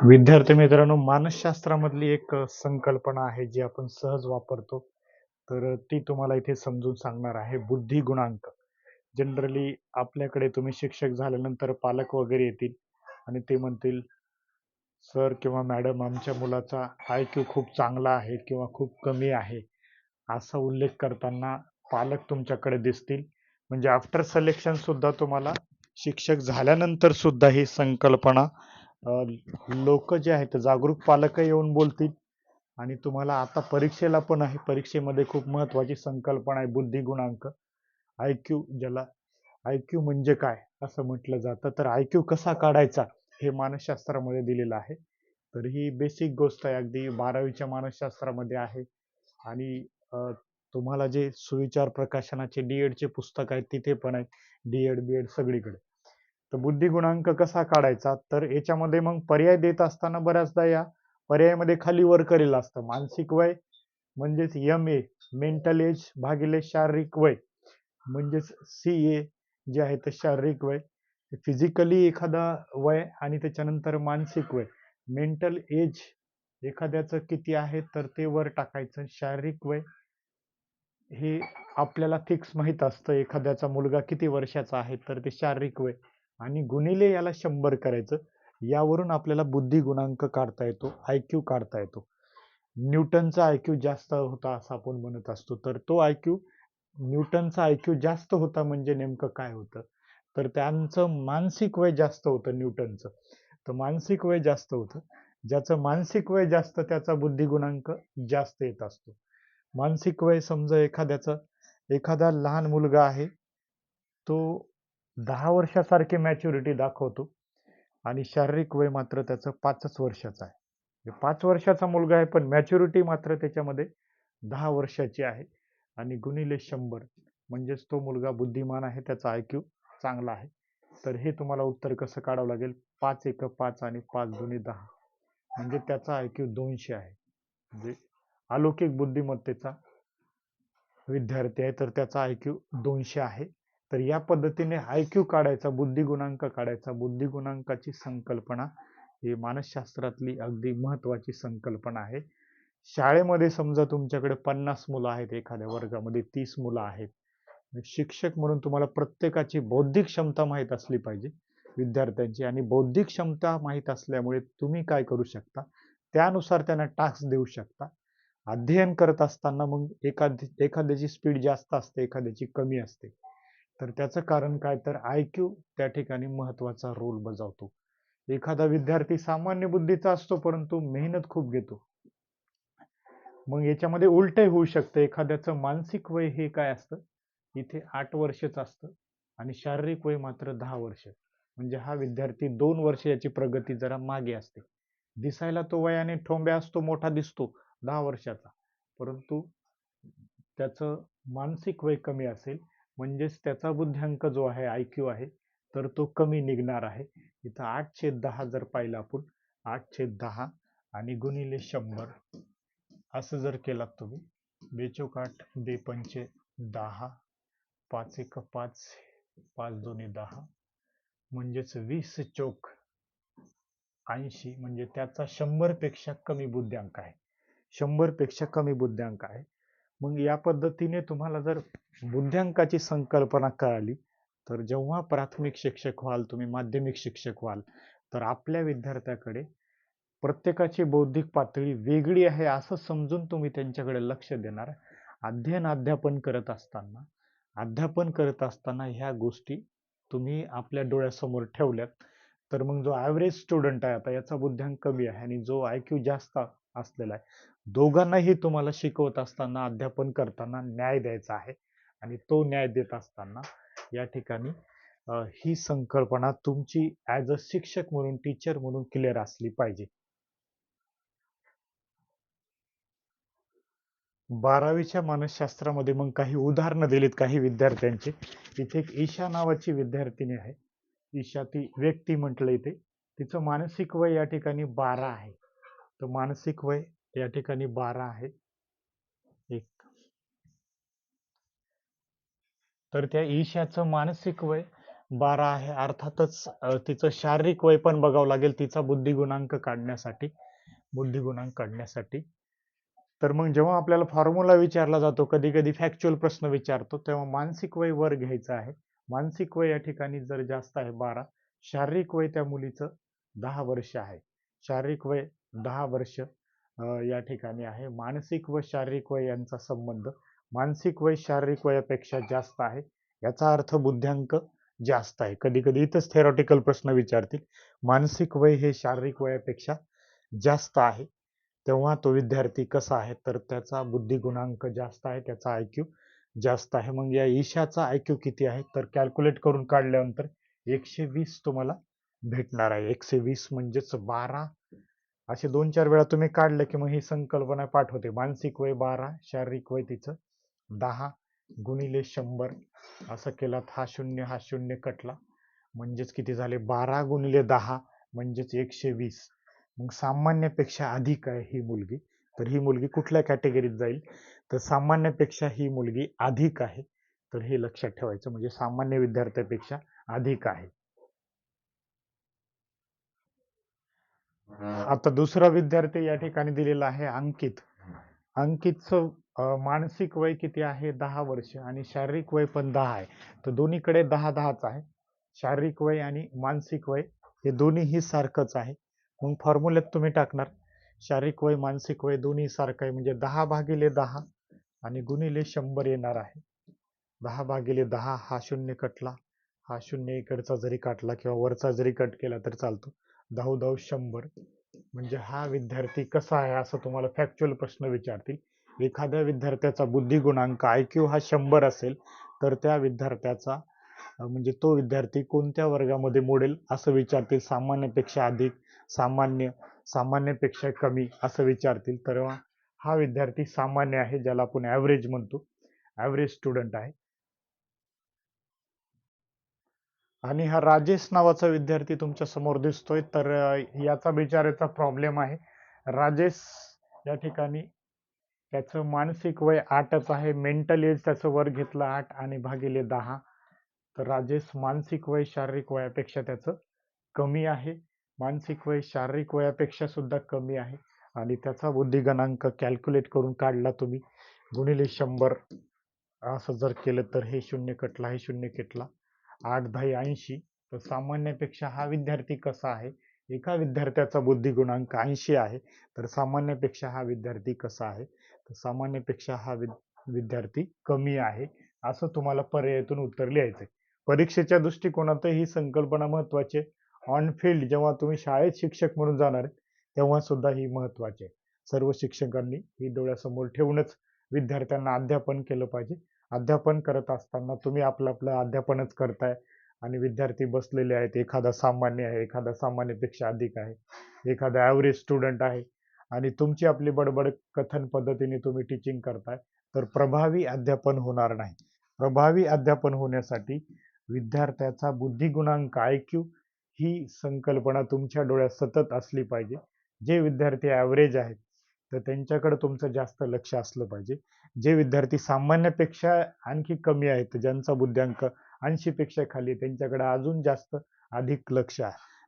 विद्यार्थी मित्रांनो मानसशास्त्रामधली एक संकल्पना आहे जी आपण सहज वापरतो. तर ती तुम्हाला इथे समजून सांगणार आहे. बुद्धी गुणांक. जनरली आपल्याकडे तुम्ही शिक्षक झाल्यानंतर पालक वगैरे येतील आणि ते म्हणतील सर किंवा मॅडम आमच्या मुलाचा आय क्यू खूप चांगला आहे किंवा खूप कमी आहे. असा उल्लेख करताना पालक तुमच्याकडे दिसतील. म्हणजे आफ्टर सिलेक्शन सुद्धा तुम्हाला शिक्षक झाल्यानंतर सुद्धा ही संकल्पना लोक जे आहेत जागरूक पालक येऊन बोलतील आणि तुम्हाला आता परीक्षेला पण आहे. परीक्षेमध्ये खूप महत्वाची संकल्पना आहे बुद्धी गुणांक. आय क्यू ज्याला आय क्यू म्हणजे काय? असं म्हटलं जातं. तर आय क्यू कसा काढायचा? हे मानसशास्त्रामध्ये दिलेलं आहे. तर ही बेसिक गोष्ट आहे. अगदी बारावीच्या मानसशास्त्रामध्ये आहे. आणि तुम्हाला जे सुविचार प्रकाशनाचे डी एडचे पुस्तक आहेत तिथे पण आहेत. डी एड बी एड सगळीकडे. तर बुद्धी गुणांक कसा काढायचा? तर याच्यामध्ये मग पर्याय देत असताना बऱ्याचदा या पर्यायामध्ये खाली वर करेल असतं. मानसिक वय म्हणजेच एम ए मेंटल एज भागिले शारीरिक वय म्हणजेच सी ए जे आहे ते शारीरिक वय. फिजिकली एखादा वय आणि त्याच्यानंतर मानसिक वय. मेंटल एज एखाद्याचं किती आहे तर ते वर टाकायचं. शारीरिक वय हे आपल्याला फिक्स माहीत असतं. एखाद्याचा मुलगा किती वर्षाचा आहे तर ते शारीरिक वय. आणि गुणिले याला शंभर करायचं. यावरून आपल्याला बुद्धी गुणांक काढता येतो आय क्यू काढता येतो. न्यूटनचा आय क्यू जास्त होता असं आपण म्हणत असतो. तर तो आय क्यू न्यूटनचा आय क्यू जास्त होता म्हणजे नेमकं काय होतं? तर त्यांचं मानसिक वय जास्त होतं न्यूटनचं. तर मानसिक वय जास्त होतं. ज्याचं मानसिक वय जास्त त्याचा बुद्धिगुणांक जास्त येत असतो. मानसिक वय समजा एखाद्याचं एखादा लहान मुलगा आहे तो दहा वर्षासारखी मॅच्युरिटी दाखवतो. आणि शारीरिक वय मात्र त्याचं पाचच वर्षाचं आहे. म्हणजे पाच वर्षाचा मुलगा आहे पण मॅच्युरिटी मात्र त्याच्यामध्ये दहा वर्षाची आहे. आणि गुणिले शंभर. म्हणजेच तो मुलगा बुद्धिमान आहे त्याचा आय क्यू चांगला आहे. तर हे तुम्हाला उत्तर कसं काढावं लागेल? पाच एक पाच आणि पाच दोन्ही दहा. म्हणजे त्याचा आय क्यू दोनशे आहे. म्हणजे अलौकिक बुद्धिमत्तेचा विद्यार्थी आहे तर त्याचा आय क्यू दोनशे आहे. तर या पद्धतीने आय क्यू काढायचा बुद्धिगुणांक काढायचा बुद्धी गुणांकाची संकल्पना ही मानसशास्त्रातली अगदी महत्वाची संकल्पना आहे. शाळेमध्ये समजा तुमच्याकडे पन्नास मुलं आहेत एखाद्या वर्गामध्ये तीस मुलं आहेत. शिक्षक म्हणून तुम्हाला प्रत्येकाची बौद्धिक क्षमता माहीत असली पाहिजे विद्यार्थ्यांची. आणि बौद्धिक क्षमता माहीत असल्यामुळे तुम्ही काय करू शकता? त्यानुसार त्यांना टास्क देऊ शकता. अध्ययन करत असताना मग एखादी एखाद्याची स्पीड जास्त असते एखाद्याची कमी असते. तर त्याचं कारण काय? तर आय क्यू त्या ठिकाणी महत्त्वाचा रोल बजावतो. एखादा विद्यार्थी सामान्य बुद्धीचा असतो परंतु मेहनत खूप घेतो. मग याच्यामध्ये उलटही होऊ शकतं. एखाद्याचं मानसिक वय हे काय असतं? इथे आठ वर्षच असतं आणि शारीरिक वय मात्र दहा वर्ष. म्हणजे हा विद्यार्थी दोन वर्ष याची प्रगती जरा मागे असते. दिसायला तो वयाने ठोंब्या असतो मोठा दिसतो दहा वर्षाचा. परंतु त्याचं मानसिक वय कमी असेल म्हणजेच त्याचा बुद्ध्यांक जो आहे आय क्यू आहे तर तो कमी निघणार आहे. इथं आठशे दहा जर पाहिलं आपण आठशे दहा आणि गुणिले शंभर. असं जर केलात तुम्ही बेचोक आठ बे पंचे दहा पाच एक पाच पाच दोन्ही दहा म्हणजेच वीस चौक ऐंशी म्हणजे त्याचा शंभरपेक्षा कमी बुद्ध्यांक आहे. शंभरपेक्षा कमी बुद्ध्यांक आहे. मग या पद्धतीने तुम्हाला जर बुद्ध्यांकाची संकल्पना कळाली तर जेव्हा प्राथमिक शिक्षक व्हाल तुम्ही माध्यमिक शिक्षक व्हाल तर आपल्या विद्यार्थ्याकडे प्रत्येकाची बौद्धिक पातळी वेगळी आहे असं समजून तुम्ही त्यांच्याकडे लक्ष देणार. अध्ययन अध्यापन करत असताना अध्यापन करत असताना ह्या गोष्टी तुम्ही आपल्या डोळ्यासमोर ठेवल्यात. तर मग जो ॲव्हरेज स्टुडंट आहे आता याचा बुद्ध्यांक कमी आहे आणि जो आय क्यू जास्त असलेला आहे. दोघांनाही तुम्हाला शिकवत असताना अध्यापन करताना न्याय द्यायचा आहे आणि तो न्याय देत असताना या ठिकाणी ही संकल्पना तुमची ॲज अ शिक्षक म्हणून टीचर म्हणून क्लिअर असली पाहिजे. बारावीच्या मानसशास्त्रामध्ये मग काही उदाहरणं दिलीत काही विद्यार्थ्यांची? इथे एक ईशा नावाची विद्यार्थिनी आहे. ईशा ती व्यक्ती म्हटलं इथे. तिचं मानसिक वय या ठिकाणी बारा आहे. तर मानसिक वय या ठिकाणी बारा आहे. एक. तर त्या ईशाचं मानसिक वय बारा आहे. अर्थातच तिचं शारीरिक वय पण बघावं लागेल तिचा बुद्धिगुणांक काढण्यासाठी बुद्धिगुणांक काढण्यासाठी. तर मग जेव्हा आपल्याला फॉर्म्युला विचारला जातो कधी कधी फॅक्च्युअल प्रश्न विचारतो तेव्हा मानसिक वय वर घ्यायचं आहे. मानसिक वय या ठिकाणी जर जास्त आहे बारा शारीरिक वय त्या मुलीचं दहा वर्ष आहे. शारीरिक वय दहा वर्ष या ठिकाणी आहे. मानसिक व शारीरिक वय यांचा संबंध मानसिक वय शारीरिक वयापेक्षा जास्त आहे. याचा अर्थ बुद्ध्यांक जास्त आहे. कधी कधी इथंच थेरॉटिकल प्रश्न विचारतील मानसिक वय हे शारीरिक वयापेक्षा जास्त आहे. तेव्हा तो विद्यार्थी कसा आहे? तर त्याचा बुद्धिगुणांक जास्त आहे त्याचा आयक्यू जास्त आहे. मग या ईशाचा आयक्यू किती आहे? तर कॅल्क्युलेट करून काढल्यानंतर एकशे वीस तुम्हाला भेटणार आहे. एकशे वीस म्हणजेच बारा असे दोन चार वेळा तुम्ही काढलं की मग ही संकल्पना पाठवते. मानसिक वय बारा शारीरिक वय तिचं दहा गुणिले शंभर असं केलात हा शून्य हा शून्य कटला. म्हणजेच किती झाले? बारा गुणिले दहा म्हणजेच एकशे वीस. मग सामान्यापेक्षा अधिक आहे ही मुलगी. तर ही मुलगी कुठल्या कॅटेगरीत जाईल? तर सामान्यापेक्षा ही मुलगी अधिक आहे. तर हे लक्षात ठेवायचं. म्हणजे सामान्य विद्यार्थ्यापेक्षा अधिक आहे. आता दुसरा विद्यार्थी या ठिकाणी दिलेला आहे अंकित. अंकितचं मानसिक वय किती आहे? दहा वर्ष आणि शारीरिक वय पण दहा आहे. तर दोन्हीकडे दहा दहाच आहे. शारीरिक वय आणि मानसिक वय हे दोन्हीही सारखंच आहे. मग फॉर्म्युल्यात तुम्ही टाकणार. शारीरिक वय मानसिक वय दोन्ही सारखं आहे. म्हणजे दहा भागिले दहा आणि गुणिले शंभर येणार आहे. दहा भागिले दहा हा शून्य कटला. हा शून्य इकडचा जरी काटला किंवा वरचा जरी कट केला तर चालतो. धाव धाव शंभर. म्हणजे हा विद्यार्थी कसा आहे असं तुम्हाला फॅक्च्युअल प्रश्न विचारतील. एखाद्या विद्यार्थ्याचा बुद्धिगुणांक आय क्यू हा शंभर असेल तर त्या विद्यार्थ्याचा म्हणजे तो विद्यार्थी कोणत्या वर्गामध्ये मोडेल असं विचारतील. सामान्यपेक्षा अधिक सामान्य सामान्यपेक्षा कमी असं विचारतील. तर हा विद्यार्थी सामान्य आहे ज्याला आपण ॲव्हरेज म्हणतो. ॲव्हरेज स्टुडंट आहे. आणि हा राजेश नावाचा विद्यार्थी तुमच्यासमोर दिसतोय तर याचा बिचाराचा प्रॉब्लेम आहे. राजेश या ठिकाणी त्याचं मानसिक वय आठच आहे मेंटल एज त्याचं वर घेतलं आठ आणि भागिले दहा. तर राजेश मानसिक वय शारीरिक वयापेक्षा त्याचं कमी आहे. मानसिक वय शारीरिक वयापेक्षा सुद्धा कमी आहे. आणि त्याचा बुद्धिगणांक कॅल्क्युलेट करून काढला तुम्ही. गुणिले शंभर. असं जर केलं तर हे शून्य कटला हे शून्य कटला. आठ दहा ऐंशी तर सामान्यापेक्षा हा विद्यार्थी कसा आहे? एका विद्यार्थ्याचा बुद्धिगुणांक ऐंशी आहे तर सामान्यापेक्षा हा विद्यार्थी कसा आहे? तर सामान्यपेक्षा हा विद्यार्थी कमी आहे असं तुम्हाला पर्यायातून उत्तर लिहायचंय. परीक्षेच्या दृष्टिकोनातही ही संकल्पना महत्वाची आहे. ऑन फील्ड जेव्हा तुम्ही शाळेत शिक्षक म्हणून जाणार तेव्हा सुद्धा ही महत्वाची आहे. सर्व शिक्षकांनी ही डोळ्यासमोर ठेवूनच विद्यार्थ्यांना अध्यापन केलं पाहिजे. अध्यापन करत असताना तुम्ही आपलं आपलं अध्यापनच करताय आणि विद्यार्थी बसलेले आहेत. एखादा सामान्य आहे एखादा सामान्यपेक्षा अधिक आहे एखादा ॲव्हरेज स्टुडंट आहे आणि तुमची आपली बडबड कथन पद्धतीने तुम्ही टीचिंग करताय तर प्रभावी अध्यापन होणार नाही. प्रभावी अध्यापन होण्यासाठी विद्यार्थ्याचा बुद्धिगुणांक आय क्यू ही संकल्पना तुमच्या डोळ्यात सतत असली पाहिजे. जे विद्यार्थी ॲव्हरेज आहेत तर त्यांच्याकडे तुमचं जास्त लक्ष असलं पाहिजे. जे विद्यार्थी सामान्यापेक्षा आणखी कमी आहेत ज्यांचा बुद्ध्यांक ऐंशीपेक्षा खाली त्यांच्याकडे अजून जास्त अधिक लक्ष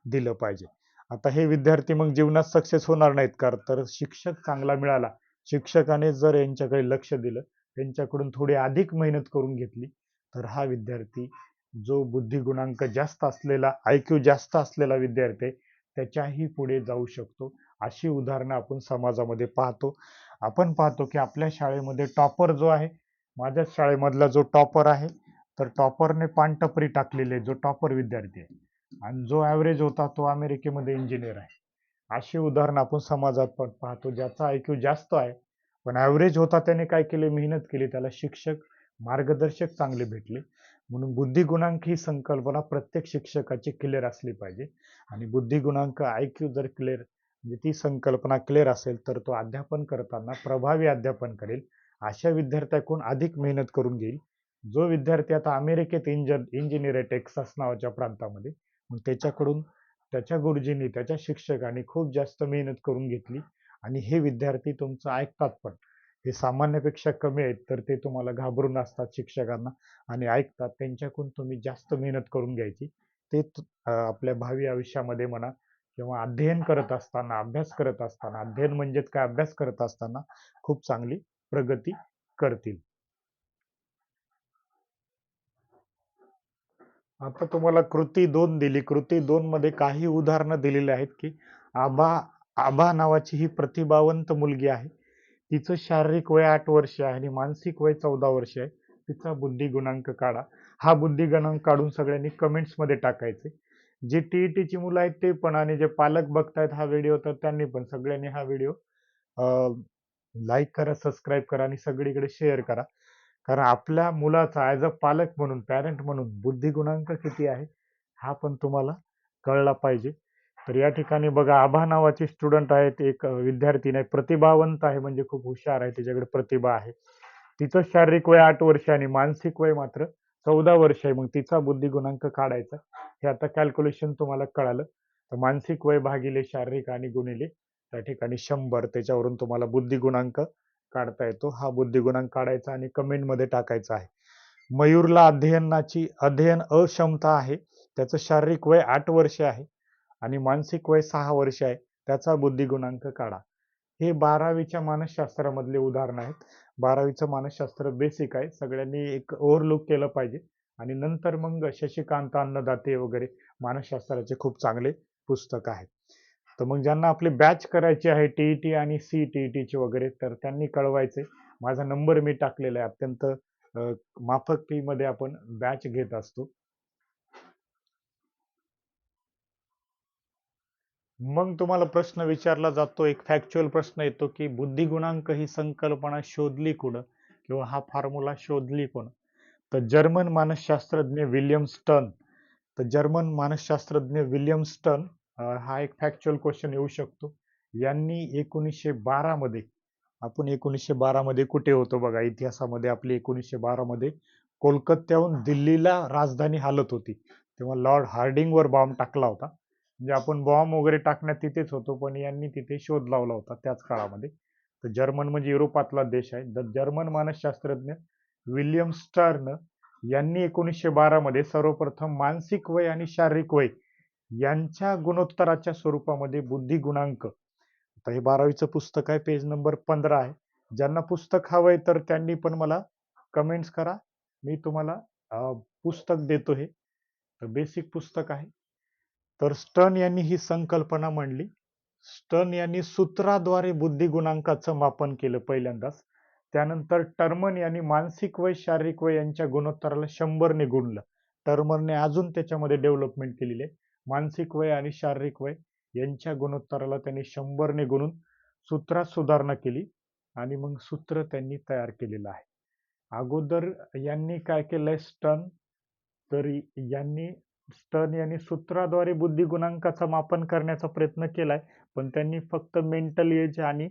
दिलं पाहिजे. आता हे विद्यार्थी मग जीवनात सक्सेस होणार नाहीत का? तर शिक्षक चांगला मिळाला. शिक्षकाने जर यांच्याकडे लक्ष दिलं त्यांच्याकडून थोडी अधिक मेहनत करून घेतली तर हा विद्यार्थी जो बुद्धिगुणांक जास्त असलेला आय क्यू जास्त असलेला विद्यार्थी त्याच्याही पुढे जाऊ शकतो. अशी उदाहरणं आपण समाजामध्ये पाहतो. आपण पाहतो की आपल्या शाळेमध्ये टॉपर जो आहे माझ्याच शाळेमधला जो टॉपर आहे तर टॉपरने पानटपरी टाकलेली आहे जो टॉपर विद्यार्थी आहे. आणि जो ॲव्हरेज होता तो अमेरिकेमध्ये इंजिनियर आहे. अशी उदाहरणं आपण समाजात पण पाहतो ज्याचा आयक्यू जास्त आहे पण ॲव्हरेज होता त्याने काय केले? मेहनत केली. त्याला शिक्षक मार्गदर्शक चांगले भेटले. म्हणून बुद्धिगुणांक ही संकल्पना प्रत्येक शिक्षकाची क्लिअर असली पाहिजे. आणि बुद्धिगुणांक आयक्यू जर क्लिअर म्हणजे ती संकल्पना क्लिअर असेल तर तो अध्यापन करताना प्रभावी अध्यापन करेल. अशा विद्यार्थ्याकडून अधिक मेहनत करून घेईल. जो विद्यार्थी आता अमेरिकेत इंजन इंजिनियर आहे टेक्सास नावाच्या प्रांतामध्ये मग त्याच्याकडून त्याच्या गुरुजींनी त्याच्या शिक्षकांनी खूप जास्त मेहनत करून घेतली. आणि हे विद्यार्थी तुमचं ऐकतात पण. हे सामान्यापेक्षा कमी आहेत तर ते तुम्हाला घाबरून असतात शिक्षकांना. आणि ऐकतात त्यांच्याकडून तुम्ही जास्त मेहनत करून घ्यायची. ते आपल्या भावी आयुष्यामध्ये म्हणा किंवा अध्ययन करत असताना अभ्यास करत असताना अध्ययन म्हणजेच काय? अभ्यास करत असताना खूप चांगली प्रगती करतील. आता तुम्हाला कृती दोन दिली. कृती दोन मध्ये काही उदाहरणं दिलेली आहेत की आभा आभा नावाची ही प्रतिभावंत मुलगी आहे. तिचं शारीरिक वय आठ वर्ष आहे आणि मानसिक वय चौदा वर्ष आहे. तिचा बुद्धी गुणांक काढा. हा बुद्धी गुणांक काढून सगळ्यांनी कमेंट्समध्ये टाकायचे. जे ई ची मुलं आहेत ते पण आणि जे पालक बघतायत हा व्हिडिओ तर त्यांनी पण सगळ्यांनी हा व्हिडिओ लाईक करा सबस्क्राईब करा आणि सगळीकडे शेअर करा. कारण आपल्या मुलाचा ॲज अ पालक म्हणून पॅरेंट म्हणून बुद्धी गुणांक किती आहे हा पण तुम्हाला कळला पाहिजे. तर या ठिकाणी बघा आभा नावाची स्टुडंट आहेत एक विद्यार्थी नाही प्रतिभावंत आहे म्हणजे खूप हुशार आहे तिच्याकडे प्रतिभा आहे. तिचं शारीरिक वय आठ वर्ष आणि मानसिक वय मात्र चौदा वर्ष आहे मग तिचा बुद्धी गुणांक काढायचा. हे आता कॅल्क्युलेशन तुम्हाला कळालं. तर मानसिक वय भागिले शारीरिक आणि गुणिले. त्या ठिकाणी शंभर त्याच्यावरून तुम्हाला बुद्धी गुणांक काढता येतो. हा बुद्धी गुणांक काढायचा आणि कमेंटमध्ये टाकायचा आहे. मयूरला अध्ययनाची अध्ययन अक्षमता आहे. त्याचं शारीरिक वय आठ वर्ष आहे आणि मानसिक वय सहा वर्ष आहे. त्याचा बुद्धी गुणांक काढा. हे बारावीच्या मानसशास्त्रामधले उदाहरण आहेत. बारावीचं मानसशास्त्र बेसिक आहे. सगळ्यांनी एक ओव्हरलुक केलं पाहिजे. आणि नंतर मग शशिकांत अन्नदाते वगैरे मानसशास्त्राचे खूप चांगले पुस्तक आहे तर मग ज्यांना आपली बॅच करायची आहे टी टी आणि सी टी ची वगैरे तर त्यांनी कळवायचे. माझा नंबर मी टाकलेला आहे. अत्यंत माफक फीमध्ये आपण बॅच घेत असतो. मग तुम्हाला प्रश्न विचारला जातो एक फॅक्च्युअल प्रश्न येतो की बुद्धिगुणांक ही संकल्पना शोधली कुठं किंवा हा फॉर्म्युला शोधली कोण? तर जर्मन मानसशास्त्रज्ञ विल्यम स्टन तर जर्मन मानसशास्त्रज्ञ विल्यम स्टन हा एक फॅक्च्युअल क्वेश्चन येऊ शकतो. यांनी एकोणीसशे बारामध्ये आपण एकोणीसशे बारामध्ये कुठे होतो बघा? इतिहासामध्ये आपली एकोणीसशे बारामध्ये कोलकात्याहून दिल्लीला राजधानी हालत होती. तेव्हा लॉर्ड हार्डिंगवर बॉम्ब टाकला होता. म्हणजे आपण बॉम्ब वगैरे टाकण्यात तिथेच होतो पण यांनी तिथे शोध लावला होता त्याच काळामध्ये. तर जर्मन म्हणजे युरोपातला देश आहे. द जर्मन मानसशास्त्रज्ञ विल्यम स्टर्न यांनी एकोणीसशे बारामध्ये सर्वप्रथम मानसिक वय आणि शारीरिक वय यांच्या गुणोत्तराच्या स्वरूपामध्ये बुद्धी गुणांक. आता हे बारावीचं पुस्तक आहे पेज नंबर पंधरा आहे. ज्यांना पुस्तक हवंय तर त्यांनी पण मला कमेंट्स करा. मी तुम्हाला पुस्तक देतो हे. बेसिक पुस्तक आहे. तर स्टर्न यांनी ही संकल्पना मांडली. स्टर्न यांनी सूत्राद्वारे बुद्धिगुणांकाचं मापन केलं पहिल्यांदाच. त्यानंतर टर्मन यांनी मानसिक वय शारीरिक वय यांच्या गुणोत्तराला शंभरने गुणलं. टर्मनने अजून त्याच्यामध्ये डेव्हलपमेंट केलेली आहे. मानसिक वय आणि शारीरिक वय यांच्या गुणोत्तराला त्यांनी शंभरने गुणून सूत्रात सुधारणा केली आणि मग सूत्र त्यांनी तयार केलेलं आहे. अगोदर यांनी काय केलंय? स्टन तर यांनी स्टर्न यांनी सूत्राद्वारे बुद्धी गुणांकाचं मापन करण्याचा प्रयत्न केलाय. पण त्यांनी फक्त मेंटल एज आणि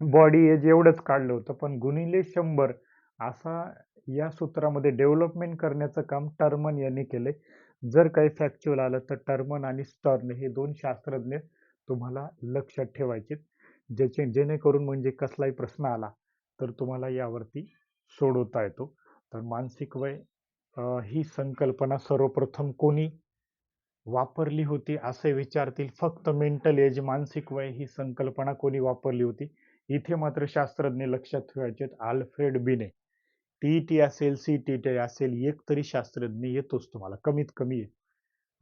बॉडी एज एवढंच काढलं होतं. पण गुणिले शंभर असा या सूत्रामध्ये डेव्हलपमेंट करण्याचं काम टर्मन यांनी केलंय. जर काही फॅक्च्युअल आलं तर टर्मन आणि स्टर्न हे दोन शास्त्रज्ञ तुम्हाला लक्षात ठेवायचे ज्याचे जेणेकरून म्हणजे कसलाही प्रश्न आला तर तुम्हाला यावरती सोडवता येतो. तर मानसिक वय ही संकल्पना सर्वप्रथम कोणी वापरली होती असे विचारतील फक्त मेंटल एज मानसिक वय ही संकल्पना कोणी वापरली होती? इथे मात्र शास्त्रज्ञ लक्षात ठेवायचे आल्फ्रेड बिने. टी टी असेल सी टी टी असेल एक तरी शास्त्रज्ञ येतोच तुम्हाला कमीत कमी आहे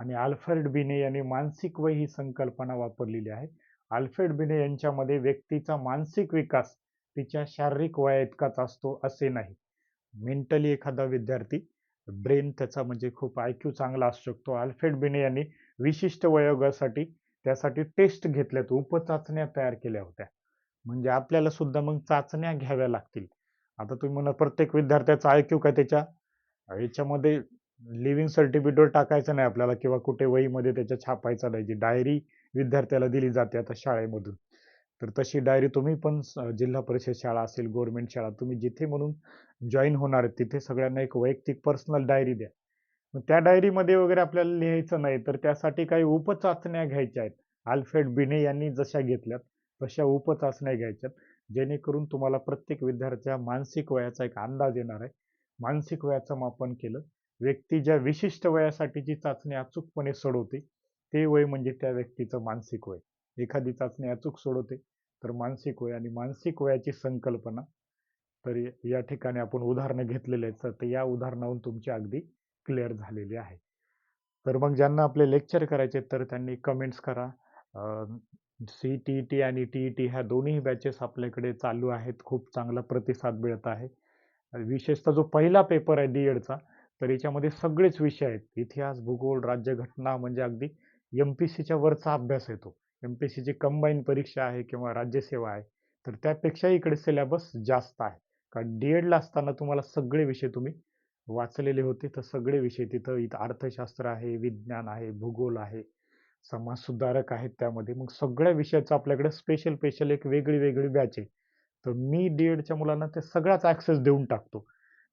आणि आल्फ्रेड बिने यांनी मानसिक वय ही संकल्पना वापरलेली आहे. आल्फ्रेड बिने यांच्यामध्ये व्यक्तीचा मानसिक विकास तिच्या शारीरिक वया इतकाच असतो असे नाही. मेंटली एखादा विद्यार्थी ब्रेन त्याचा म्हणजे खूप आयक्यू चांगला असू शकतो. अल्फ्रेड बिने यांनी विशिष्ट वयोगासाठी त्यासाठी टेस्ट घेतल्यात उपचाचण्या तयार केल्या होत्या. म्हणजे आपल्याला सुद्धा मग चाचण्या घ्याव्या लागतील. आता तुम्ही म्हणा प्रत्येक विद्यार्थ्याचा आयक्यू काय त्याच्या याच्यामध्ये लिव्हिंग सर्टिफिकेटवर टाकायचं नाही आपल्याला किंवा कुठे वहीमध्ये त्याच्या छापायचा नाही. जी डायरी विद्यार्थ्याला दिली जाते आता शाळेमधून. तर तशी डायरी तुम्ही पण जिल्हा परिषद शाळा असेल गव्हर्नमेंट शाळा तुम्ही जिथे म्हणून जॉईन होणार आहेत तिथे सगळ्यांना एक वैयक्तिक पर्सनल डायरी द्या. मग त्या डायरीमध्ये वगैरे आपल्याला लिहायचं नाही तर त्यासाठी काही उपचाचण्या घ्यायच्या आहेत. आल्फ्रेड बिने यांनी जशा घेतल्यात तशा उपचाचण्या घ्यायच्यात जेणेकरून तुम्हाला प्रत्येक विद्यार्थ्या मानसिक वयाचा एक अंदाज येणार आहे. मानसिक वयाचं मापन केलं व्यक्ती ज्या विशिष्ट वयासाठीची चाचणी अचूकपणे सोडवते ते वय म्हणजे त्या व्यक्तीचं मानसिक वय. एखादी चाचणी अचूक सोडवते तर मानसिक वय आणि मानसिक वयाची संकल्पना. तर या ठिकाणी आपण उदाहरणं घेतलेले आहेत. तर या उदाहरणावरून तुमची अगदी क्लिअर झालेली आहे. तर मग ज्यांना आपले लेक्चर करायचे तर त्यांनी कमेंट्स करा. सी टी टी आणि टी टी ह्या दोन्ही बॅचेस आपल्याकडे चालू आहेत. खूप चांगला प्रतिसाद मिळत आहे. विशेषतः जो पहिला पेपर आहे डी एडचा तर याच्यामध्ये सगळेच विषय आहेत. इतिहास भूगोल राज्यघटना म्हणजे अगदी एम पी सीच्या वरचा अभ्यास येतो. एम पी एस सीची कंबाईन परीक्षा आहे किंवा राज्यसेवा आहे तर त्यापेक्षाही इकडे सिलेबस जास्त आहे. कारण डी एडला असताना तुम्हाला सगळे विषय तुम्ही वाचलेले होते तर सगळे विषय तिथं इथं अर्थशास्त्र आहे विज्ञान आहे भूगोल आहे समाजसुधारक आहेत त्यामध्ये. मग सगळ्या विषयाचं आपल्याकडे स्पेशल स्पेशल एक वेगळी वेगळी बॅच आहे. तर मी डी एडच्या मुलांना ते सगळाच ॲक्सेस देऊन टाकतो.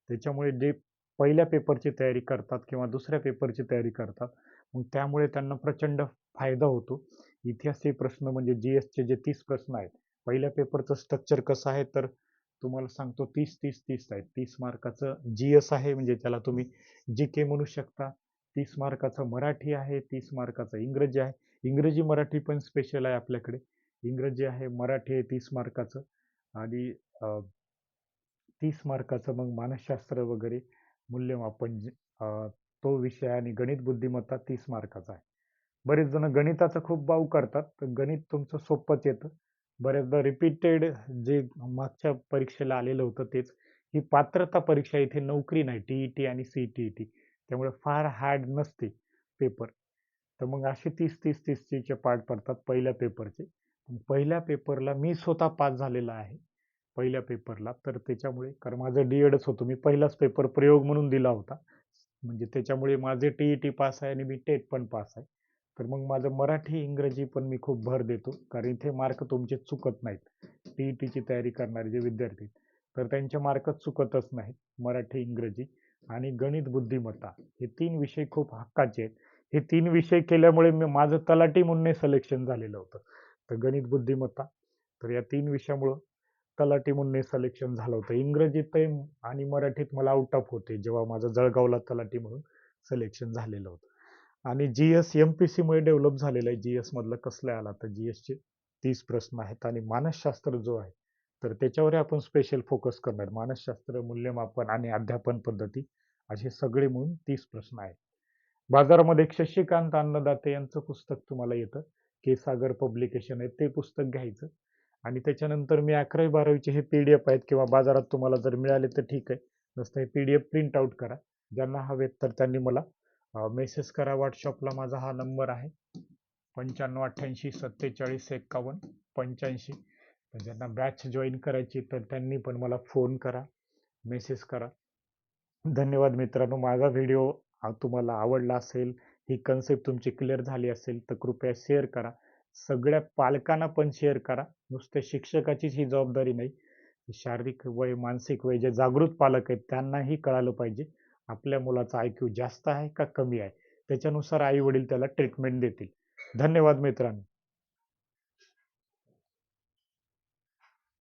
त्याच्यामुळे जे पहिल्या पेपरची तयारी करतात किंवा दुसऱ्या पेपरची तयारी करतात मग त्यामुळे त्यांना प्रचंड फायदा होतो. इतिहासचे प्रश्न म्हणजे जी एसचे जे तीस प्रश्न आहेत पहिल्या पेपरचं स्ट्रक्चर कसं आहे तर तुम्हाला सांगतो तीस तीस तीस आहे तीस मार्काचं जी एस आहे म्हणजे त्याला तुम्ही जी के म्हणू शकता. तीस मार्काचं मराठी आहे तीस मार्काचं इंग्रजी आहे. इंग्रजी मराठी पण स्पेशल आहे आपल्याकडे. इंग्रजी आहे मराठी आहे तीस मार्काचं. आणि तीस मार्काचं मग मानसशास्त्र वगैरे मूल्यमापन तो विषय आणि गणित बुद्धिमत्ता तीस मार्काचा आहे. बरेच जण गणिताचं खूप भाव करतात तर गणित तुमचं सोपंच येतं. बऱ्याचदा रिपीटेड जे मागच्या परीक्षेला आलेलं होतं तेच. ही पात्रता परीक्षा इथे नोकरी नाही टी ई टी आणि सी टी ई टी त्यामुळे फार हार्ड नसते पेपर तर मग असे तीस तीस तीसचे पाठ पडतात पहिल्या पेपरचे पहिल्या पेपरला मी स्वतः पास झालेला आहे पहिल्या पेपरला तर त्याच्यामुळे कारण माझं डी एडच होतो मी पहिलाच पेपर प्रयोग म्हणून दिला होता. म्हणजे त्याच्यामुळे माझे टी ई टी पास आहे आणि मी टेट पण पास आहे. तर मग माझं मराठी इंग्रजी पण मी खूप भर देतो. कारण इथे मार्क तुमचे चुकत नाहीत. टी ई टीची तयारी करणारे जे विद्यार्थी तर त्यांचे मार्क चुकतच नाहीत. मराठी इंग्रजी आणि गणित बुद्धिमत्ता हे तीन विषय खूप हक्काचे आहेत. हे तीन विषय केल्यामुळे मी माझं तलाटी म्हणून सिलेक्शन झालेलं होतं. तर गणित बुद्धिमत्ता तर या तीन विषयामुळं तलाटी म्हणून सिलेक्शन झालं होतं. इंग्रजीत आणि मराठीत मला आउट ऑफ होते जेव्हा माझं जळगावला तलाटी म्हणून सिलेक्शन झालेलं होतं. आणि जी एस एम पी सीमुळे डेव्हलप झालेलं आहे. जी एसमधलं कसलं आला तर जी एसचे तीस प्रश्न आहेत आणि मानसशास्त्र जो आहे तर त्याच्यावर आपण स्पेशल फोकस करणार. मानसशास्त्र मूल्यमापन आणि अध्यापन पद्धती असे सगळे म्हणून तीस प्रश्न आहेत. बाजारामध्ये शशिकांत अन्नदाते यांचं पुस्तक तुम्हाला येतं. के सागर पब्लिकेशन आहे. ते पुस्तक घ्यायचं. आणि त्याच्यानंतर मी अकरावी बारावीचे हे पी डी एफ आहेत किंवा बाजारात तुम्हाला जर मिळाले तर ठीक आहे. नसतं हे P D F print out करा. ज्यांना हवेत तर त्यांनी मला मेसेज करा व्हॉट्सअपला माझा हा नंबर आहे. पंच्याण्णव अठ्ठ्याऐंशी सत्तेचाळीस एक्कावन्न पंच्याऐंशी. ज्यांना बॅच जॉईन करायची तर त्यांनी पण मला फोन करा मेसेज करा. धन्यवाद मित्रांनो माझा व्हिडिओ तुम्हाला आवडला असेल ही कन्सेप्ट तुमची क्लिअर झाली असेल तर कृपया शेअर करा. सगळ्या पालकांना पण शेअर करा. नुसते शिक्षकाचीच ही जबाबदारी नाही. शारीरिक वय मानसिक वय जे जागृत पालक आहेत त्यांनाही कळालं पाहिजे. आपल्या मुलाचा आय क्यू जास्त आहे का कमी आहे? त्याच्यानुसार आई वडील त्याला ट्रीटमेंट देतील. धन्यवाद मित्रांनो.